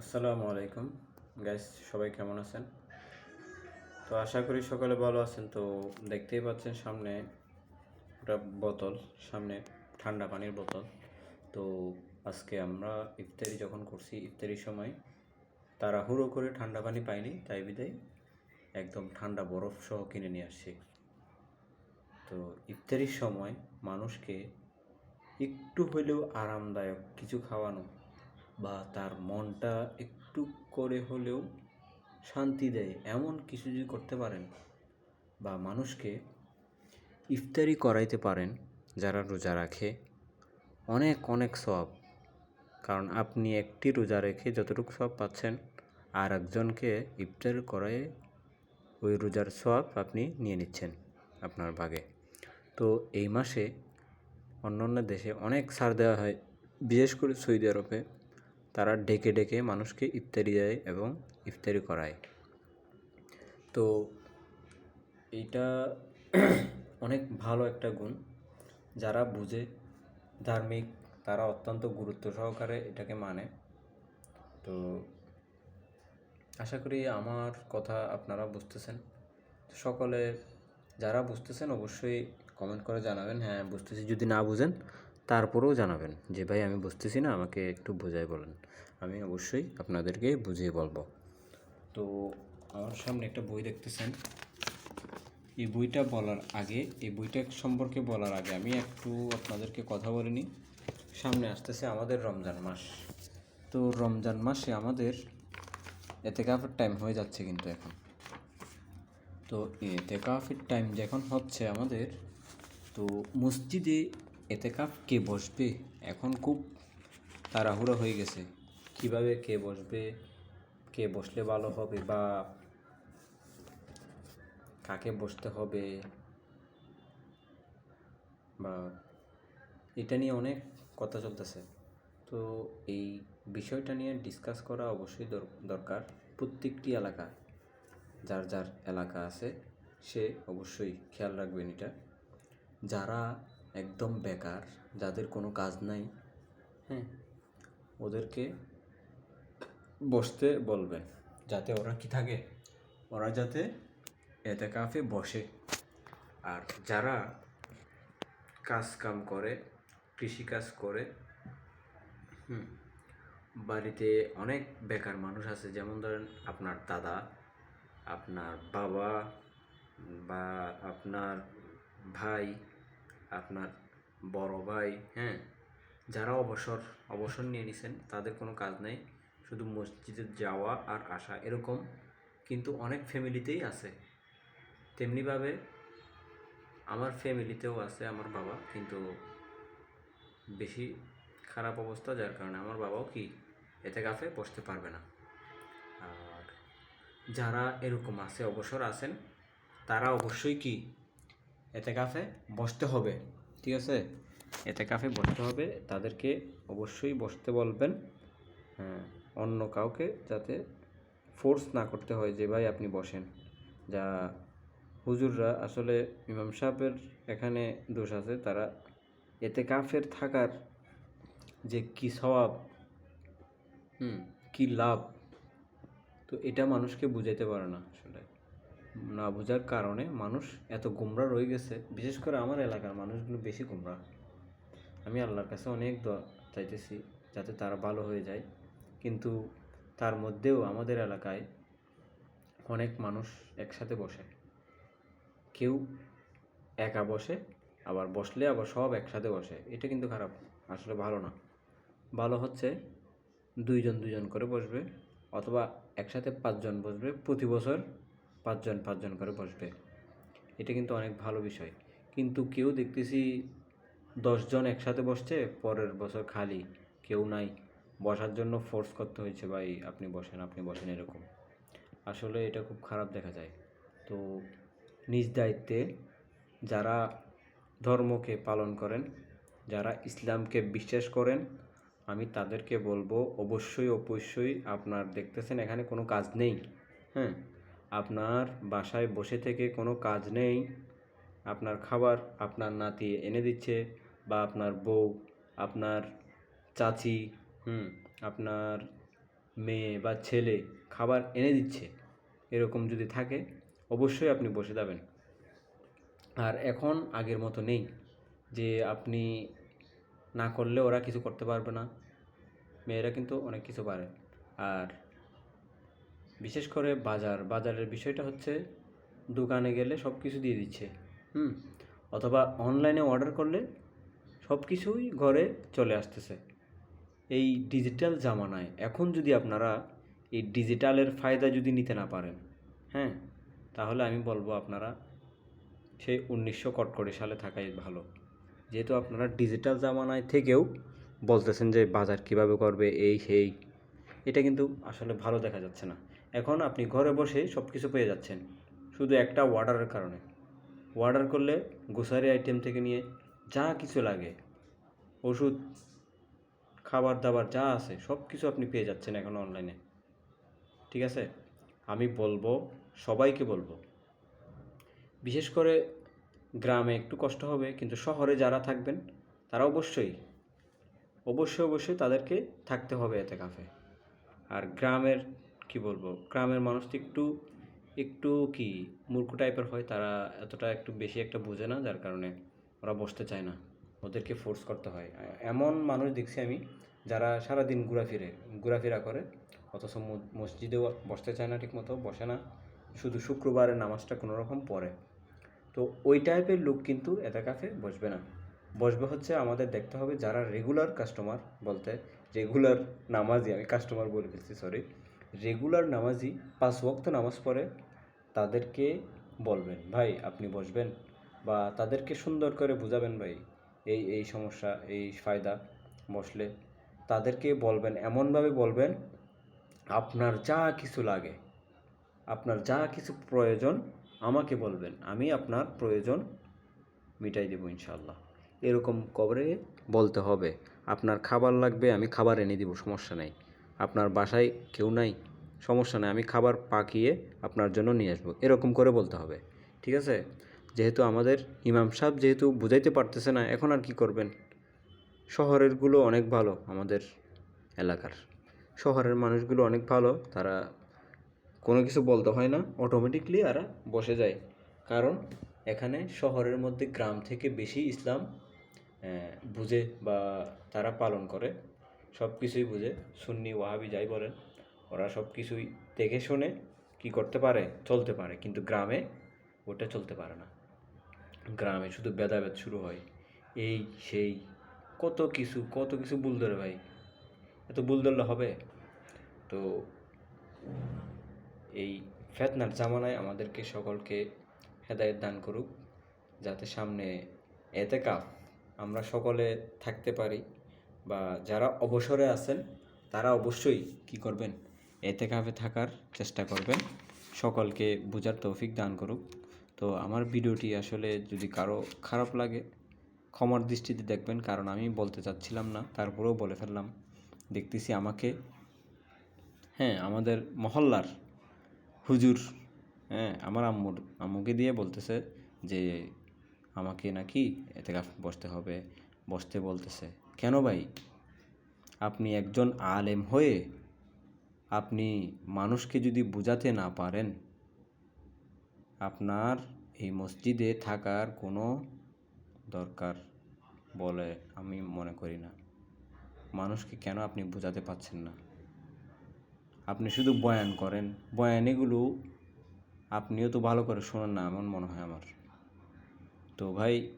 আসসালামু আলাইকুম। গাইস সবাই কেমন আছেন? তো আশা করি সকালে ভালো আছেন। তো দেখতেই পাচ্ছেন সামনে একটা বোতল, সামনে ঠান্ডা পানির বোতল। তো আজকে আমরা ইফতারি যখন করছি, ইফতারির সময় তাড়াহুড়ো করে ঠান্ডা পানি পাইনি, তাই বিদায় একদম ঠান্ডা বরফ সহ কিনে নিয়ে আসছি। তো ইফতারির সময় মানুষকে একটু হলেও আরামদায়ক কিছু খাওয়ানো বা তার মনটা একটু করে হলেও শান্তি দেয়, এমন কিছু যদি করতে পারেন বা মানুষকে ইফতারি করাইতে পারেন যারা রোজা রাখে, অনেক অনেক সব কারণ আপনি একটি রোজা রেখে যতটুকু সব পাচ্ছেন, আর একজনকে ইফতার করায় ওই রোজার সব আপনি নিয়ে নিচ্ছেন আপনার ভাগে তো এই মাসে অন্য অন্য দেশে অনেক ছাড় দেওয়া হয়, বিশেষ করে সৌদি আরবে। তারা ডেকে ডেকে মানুষকে ইফতারি দেয় এবং ইফতারি করায়। তো এইটা অনেক ভালো একটা গুণ। যারা বুঝে ধার্মিক, তারা অত্যন্ত গুরুত্ব সহকারে এটাকে মানে। তো আশা করি আমার কথা আপনারা বুঝতেছেন। সকলে যারা বুঝতেছেন অবশ্যই কমেন্ট করে জানাবেন। হ্যাঁ বুঝতেছি। যদি না বুঝেন তারপরেও জানাবেন যে, ভাই, আমি বুঝতেছি না, আমাকে একটু বোঝাই বলেন। আমি অবশ্যই আপনাদেরকে বুঝিয়ে বলব। তো আমার সামনে একটা বই দেখতেছেন। এই বইটা বলার আগে, এই বইটা সম্পর্কে বলার আগে আমি একটু আপনাদেরকে কথা বলিনি সামনে আসতেছে আমাদের রমজান মাস। তো রমজান মাসে আমাদের এতে কাপের টাইম হয়ে যাচ্ছে কিন্তু এখন। তো এতেকাফের টাইম যখন হচ্ছে আমাদের, তো মসজিদে এতেকাফ কে বসবে? এখন খুব তাড়াহুড়ো হয়ে গেছে। কীভাবে কে বসবে? কে বসলে ভালো হবে বা কাকে বসতে হবে? বা এটা নিয়ে অনেক কথা চলতেছে। তো এই বিষয়টা নিয়ে ডিসকাস করা অবশ্যই দর- দরকার প্রত্যেকটি এলাকা যার যার এলাকা আছে, সে অবশ্যই খেয়াল রাখবেন এটা। যারা একদম বেকার, যাদের কোনো কাজ নাই হ্যাঁ ওদেরকে বসতে বলবেন, যাতে ওরা কি থাকে? ওরা যাতে এতে কাফে বসে। আর যারা কাজ কাম করে কৃষিকাজ করে, হুম, বাড়িতে অনেক বেকার মানুষ আছে, যেমন ধরেন আপনার দাদা, আপনার বাবা, বা আপনার ভাই আপনার বড় ভাই হ্যাঁ যারা অবসর অবসর নিয়ে নিছেন, তাদের কোনো কাজ নেই, শুধু মসজিদে যাওয়া আর আসা, এরকম কিন্তু অনেক ফ্যামিলিতেই আছে। তেমনিভাবে আমার ফ্যামিলিতেও আছে আমার বাবা, কিন্তু বেশি খারাপ অবস্থা, যার কারণে আমার বাবাও কি এতে কাফে বসতে পারবে না। আর যারা এরকম আছে, অবসর আছেন, তারা অবশ্যই কি এতে কাফে বসতে হবে, ঠিক আছে? এতে কাফে বসতে হবে, তাদেরকে অবশ্যই বসতে বলবেন হ্যাঁ অন্য কাউকে যাতে ফোর্স না করতে হয় যে ভাই আপনি বসেন। যা হুজুররা আসলে ইমাম সাহেবের এখানে দোষ আছে, তারা এতে কাফের থাকার যে কী স্বভাব, হুম, কী লাভ, তো এটা মানুষকে বুঝাইতে পারে না। না বোঝার কারণে মানুষ এত গুমরা রয়ে গেছে, বিশেষ করে আমার এলাকার মানুষগুলো বেশি গোমরা। আমি আল্লাহর কাছে অনেক চাইতেছি যাতে তারা ভালো হয়ে যায়। কিন্তু তার মধ্যেও আমাদের এলাকায় অনেক মানুষ একসাথে বসে। কেউ একা বসে, আবার বসলে আবার সব একসাথে বসে। এটা কিন্তু খারাপ, আসলে ভালো না। ভালো হচ্ছে দুইজন দুইজন করে বসবে, অথবা একসাথে পাঁচজন বসবে প্রতি বছর। পাঁচজন পাঁচজন করে বসবে। এটা কিন্তু অনেক ভালো বিষয়। কিন্তু কেউ দেখতেছি দশজন একসাথে বসছে, পরের বছর খালি, কেউ নাই। বসার জন্য ফোর্স করতে হয়েছে, ভাই, আপনি বসেন আপনি বসেন, এরকম। আসলে এটা খুব খারাপ দেখা যায়। তো নিজ দায়িত্বে যারা ধর্মকে পালন করেন, যারা ইসলামকে বিশ্বাস করেন, আমি তাদেরকে বলব, অবশ্যই অবশ্যই আপনার দেখতেছেন, এখানে কোনো কাজ নেই। হ্যাঁ? আপনার বাসায় বসে থেকে কোনো কাজ নেই। আপনার খাবার আপনার নাতি এনে দিচ্ছে বা আপনার বউ, আপনার চাচি, হুম, আপনার মেয়ে বা ছেলে খাবার এনে দিচ্ছে। এরকম যদি থাকে, অবশ্যই আপনি বসে যাবেন। আর এখন আগের মতো নেই যে আপনি না করলে ওরা কিছু করতে পারবে না। মেয়েরা কিন্তু অনেক কিছু পারে। আর বিশেষ করে বাজার, বাজারের বিষয়টা হচ্ছে দোকানে গেলে সব কিছু দিয়ে দিচ্ছে, হুম? অথবা অনলাইনে অর্ডার করলে সব কিছুই ঘরে চলে আসতেছে। এই ডিজিটাল জামানায় এখন যদি আপনারা এই ডিজিটালের ফায়দা যদি নিতে না পারেন হ্যাঁ? তাহলে আমি বলব আপনারা সেই উনিশশো কটকটি সালে থাকাই ভালো। যেহেতু আপনারা ডিজিটাল জামানায় থেকেও বলতেছেন যে বাজার কীভাবে করবে, এই, সেই, এটা কিন্তু আসলে ভালো দেখা যাচ্ছে না। এখন আপনি ঘরে বসে সব কিছু পেয়ে যাচ্ছেন, শুধু একটা অর্ডারের কারণে। অর্ডার করলে গ্রোসারি আইটেম থেকে নিয়ে যা কিছু লাগে, ওষুধ খাবার দাবার যা আছে সব কিছু আপনি পেয়ে যাচ্ছেন এখন অনলাইনে ঠিক আছে? আমি বলব, সবাইকে বলব। বিশেষ করে গ্রামে একটু কষ্ট হবে, কিন্তু শহরে যারা থাকবেন, তারা অবশ্যই অবশ্যই অবশ্যই তাদেরকে থাকতে হবে এতে কাফে। আর গ্রামের কি বলব? গ্রামের মানুষ তো একটু একটু কি মূর্খ টাইপের হয়, তারা এতটা একটু বেশি একটা বোঝে না, যার কারণে ওরা বসতে চায় না। ওদেরকে ফোর্স করতে হয়। এমন মানুষ দেখছি আমি, যারা সারাদিন ঘোরাফিরে, ঘোরাফেরা করে, অথচ মসজিদেও বসতে চায় না ঠিকমতো, বসে না। শুধু শুক্রবারের নামাজটা কোনো রকম পড়ে। তো ওই টাইপের লোক কিন্তু এতে কাফে বসবে না। বসবে হচ্ছে আমাদের দেখতে হবে যারা রেগুলার কাস্টমার বলতে রেগুলার নামাজি, আমি কাস্টমার বলে ফেলছি সরি রেগুলার নামাজি, পাঁচ ওয়াক্ত নামাজ পড়ে, তাদেরকে বলবেন, ভাই, আপনি বসবেন বা তাদেরকে সুন্দর করে বুঝাবেন ভাই, এই এই সমস্যা, এই ফায়দা বসলে। তাদেরকে বলবেন, এমনভাবে বলবেন, আপনার যা কিছু লাগে, আপনার যা কিছু প্রয়োজন আমাকে বলবেন, আমি আপনার প্রয়োজন মিটাই দেবো ইনশাল্লাহ এরকম কবরে বলতে হবে, আপনার খাবার লাগবে, আমি খাবার এনে দেবো, সমস্যা নেই। আপনার বাসায় কেউ নাই, সমস্যা নেই, আমি খাবার পাকিয়ে আপনার জন্য নিয়ে আসব। এরকম করে বলতে হবে, ঠিক আছে? যেহেতু আমাদের ইমাম সাহেব যেহেতু বুঝাইতে পারতেছে না, এখন আর কি করবেন? শহরেরগুলো অনেক ভালো আমাদের এলাকার। শহরের মানুষগুলো অনেক ভালো, তারা কোনো কিছু বলতে হয় না অটোমেটিকলি এরা বসে যায়। কারণ এখানে শহরের মধ্যে গ্রাম থেকে বেশি ইসলাম বুঝে বা তারা পালন করে। সব কিছুই বুঝে। সুন্নি, ওয়াহাবি যাই বলেন, ওরা সব কিছুই দেখে শুনে কি করতে পারে? চলতে পারে। কিন্তু গ্রামে ওটা চলতে পারে না। গ্রামে শুধু ভেদাভেদ শুরু হয়। এই, সেই, কত কিছু কত কিছু ভুল ধরে ভাই। এত ভুল ধরলে হবে? তো এই ফেতনার জামানায় আমাদেরকে সকলকে হেদায়েত দান করুক, যাতে সামনে এতে কাপ আমরা সকলে থাকতে পারি। বা যারা অবসরে আছেন, তারা অবশ্যই কি করবেন? এতেকাফে থাকার চেষ্টা করবেন। সকলকে বোঝার তৌফিক দান করুক। তো আমার ভিডিওটি আসলে যদি কারও খারাপ লাগে, ক্ষমার দৃষ্টিতে দেখবেন, কারণ আমি বলতে চাচ্ছিলাম না, তারপরেও বলে ফেললাম। দেখতেছি আমাকে হ্যাঁ আমাদের মহল্লার হুজুর হ্যাঁ আমার আম্মুর, আম্মুকে দিয়ে বলতেছে যে, আমাকে নাকি এতে বসতে হবে, বসতে বলতেছে। কেন ভাই? আপনি একজন আলেম হয়ে আপনি মানুষকে যদি বোঝাতে না পারেন, আপনার এই মসজিদে থাকার কোনো দরকার বলে আমি মনে করি না। মানুষকে কেন আপনি বোঝাতে পারছেন না? আপনি শুধু বয়ান করেন। বয়ানেগুলো আপনিও তো ভালো করে শোনেন না, এমন মনে হয় আমার। তো ভাই,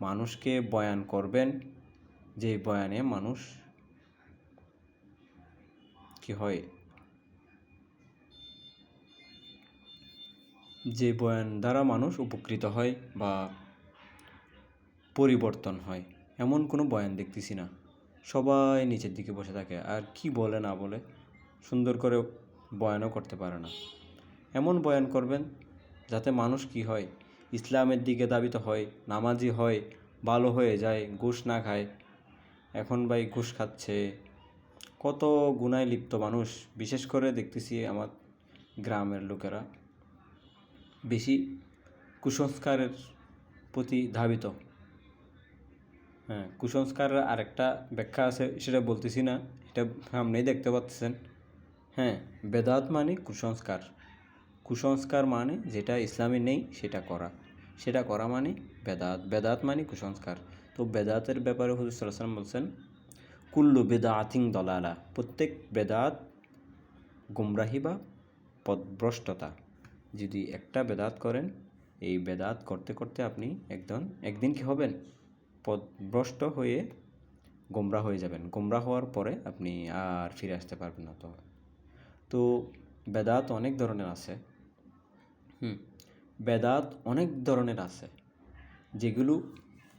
মানুষকে বয়ান করবেন যে বয়ানে মানুষ কি হয়? যে বয়ান দ্বারা মানুষ উপকৃত হয় বা পরিবর্তন হয়, এমন কোনো বয়ান দেখতেছি না। সবাই নিচের দিকে বসে থাকে, আর কি বলে না বলে সুন্দর করে বয়ানও করতে পারে না। এমন বয়ান করবেন যাতে মানুষ কি হয়? ইসলামের দিকে দাবিত হয়, নামাজি হয়, ভালো হয়ে যায়, ঘুষ না খায় এখন ভাই ঘুষ খাচ্ছে। কত গুণায় লিপ্ত মানুষ। বিশেষ করে দেখতেছি আমার গ্রামের লোকেরা বেশি কুসংস্কারের প্রতি ধাবিত। হ্যাঁ কুসংস্কারের আরেকটা ব্যাখ্যা আছে, সেটা বলতেছি না, এটা সামনেই দেখতে পাচ্ছেন। হ্যাঁ বেদাত মানে কুসংস্কার। কুসংস্কার মানে যেটা ইসলামে নেই, সেটা করা। সেটা করা মানে বেদাত। বেদাত মানে কুসংস্কার। তো বেদাতের ব্যাপারে হুজুর সাল্লাম বলছেন, কুল্লু বেদাতিং দলালা প্রত্যেক বেদাত গুমরাহি বা পদভ্রষ্টতা। যদি একটা বেদাত করেন, এই বেদাত করতে করতে আপনি একদম, একদিন কি হবেন? পদভ্রষ্ট হয়ে গোমরা হয়ে যাবেন। গোমরা হওয়ার পরে আপনি আর ফিরে আসতে পারবেন না তো। তো বেদাত অনেক ধরনের আছে। হুম, বেদাত অনেক ধরনের আছে। যেগুলো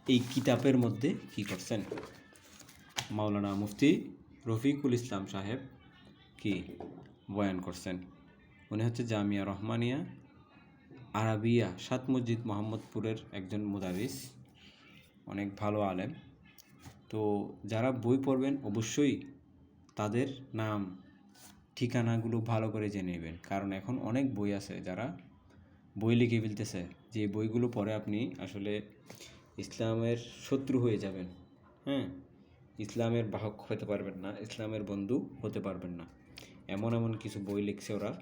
এই কিতাবের মধ্যে কি করছেন? মাওলানা মুফতি রফিকুল ইসলাম সাহেব কি বয়ান করছেন? উনি হচ্ছে জামিয়া রহমানিয়া আরাবিয়া সাত মসজিদ মোহাম্মদপুরের একজন মুদারিস, অনেক ভালো আলেম। তো যারা বই পড়বেন অবশ্যই তাদের নাম, ঠিকানাগুলো ভালো করে জেনে নেবেন। কারণ এখন অনেক বই আছে যারা বই লিখে ফেলতেছে। যে বইগুলো পড়ে আপনি আসলে ইসলামের শত্রু হয়ে যাবেন। হ্যাঁ? ইসলামের বাহক হতে পারবেন না, ইসলামের বন্ধু হতে পারবেন না। এমন এমন কিছু বই লিখছে ওরা,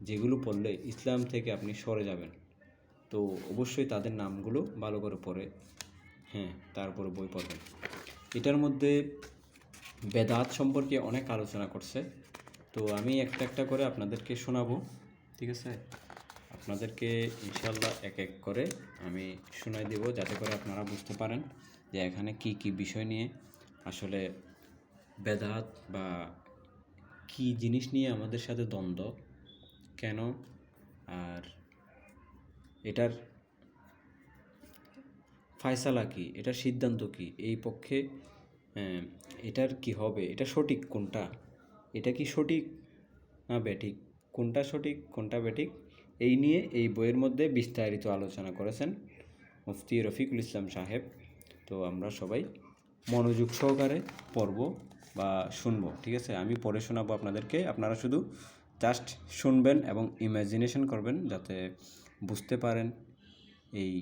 যেগুলো পড়লে ইসলাম থেকে আপনি সরে যাবেন। তো অবশ্যই তাদের নামগুলো ভালো করে পড়ে হ্যাঁ তারপরে বই পড়বেন। এটার মধ্যে বেদাত সম্পর্কে অনেক আলোচনা করছে। তো আমি একটা একটা করে আপনাদেরকে শোনাবো, ঠিক আছে? আপনাদেরকে ইনশাল্লাহ এক এক করে আমি শোনাই দেব, যাতে করে আপনারা বুঝতে পারেন যে এখানে কি কি বিষয় নিয়ে আসলে বেদাত বা কি জিনিস নিয়ে আমাদের সাথে দ্বন্দ্ব, কেন আর এটার ফায়সালা কি, এটার সিদ্ধান্ত কি, এই পক্ষে এটার কি হবে, এটা সঠিক কোনটা, এটা কি সঠিক না ব্যাঠিক কোনটা সঠিক, কোনটা ব্যাঠিক এই নিয়ে এই বইয়ের মধ্যে বিস্তারিত আলোচনা করেছেন মুফতি রফিকুল ইসলাম সাহেব। তো আমরা সবাই মনোযোগ সহকারে পড়ব বা শুনব, ঠিক আছে? আমি পড়ে শোনাবো আপনাদেরকে। আপনারা শুধু জাস্ট শুনবেন এবং ইমাজিনেশন করবেন যাতে বুঝতে পারেন এই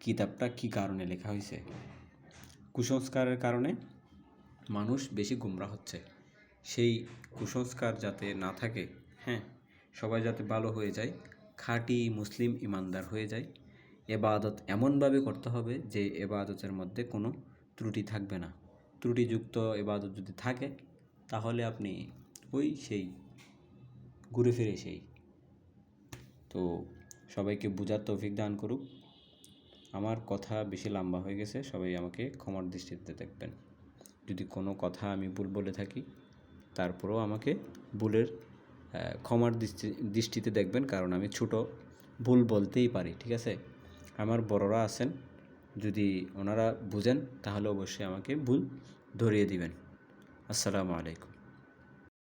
কিতাবটা কী কারণে লেখা হয়েছে। কুসংস্কারের কারণে মানুষ বেশি গুমরা হচ্ছে। সেই কুসংস্কার যাতে না থাকে হ্যাঁ সবাই যাতে ভালো হয়ে যায় খাঁটি মুসলিম ইমানদার হয়ে যায়। এবাদত এমনভাবে করতে হবে যে এবাদতের মধ্যে কোনো ত্রুটি থাকবে না। ত্রুটিযুক্ত এবাদত যদি থাকে, তাহলে আপনি ওই সেই ঘুরে ফিরে সেই। তো সবাইকে বোঝার তৌফিক দান করুক। আমার কথা বেশি লম্বা হয়ে গেছে, সবাই আমাকে ক্ষমার দৃষ্টিতে দেখবেন। যদি কোনো কথা আমি ভুল বলে থাকি, তারপরেও আমাকে ভুলের ক্ষমার দৃষ্টি, দৃষ্টিতে দেখবেন, কারণ আমি ছোট, ভুল বলতেই পারি, ঠিক আছে? আমার বড়রা আছেন, যদি ওনারা বুঝেন, তাহলে অবশ্যই আমাকে ভুল ধরিয়ে দিবেন। আসসালামু আলাইকুম।